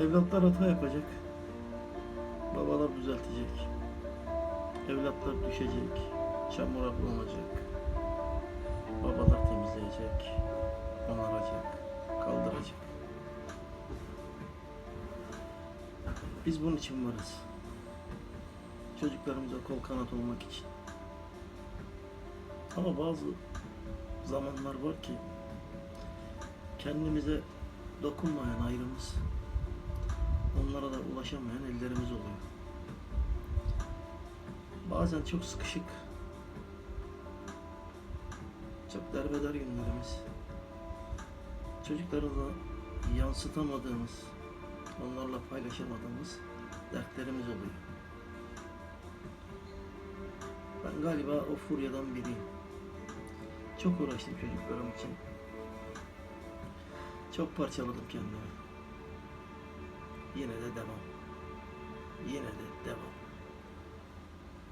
Evlatlar hata yapacak. Babalar düzeltecek. Evlatlar düşecek. Çamura bulanacak. Babalar temizleyecek. Onaracak. Kaldıracak. Biz bunun için varız. Çocuklarımıza kol kanat olmak için. Ama bazı zamanlar var ki kendimize dokunmayan ayrımız onlara da ulaşamayan ellerimiz oluyor. Bazen çok sıkışık çok derbeder günlerimiz çocuklarımıza yansıtamadığımız onlarla paylaşamadığımız dertlerimiz oluyor. Ben galiba o furyadan biriyim. Çok uğraştım çocuklarım için. Çok parçaladım kendimi. Yine de devam. Yine de devam.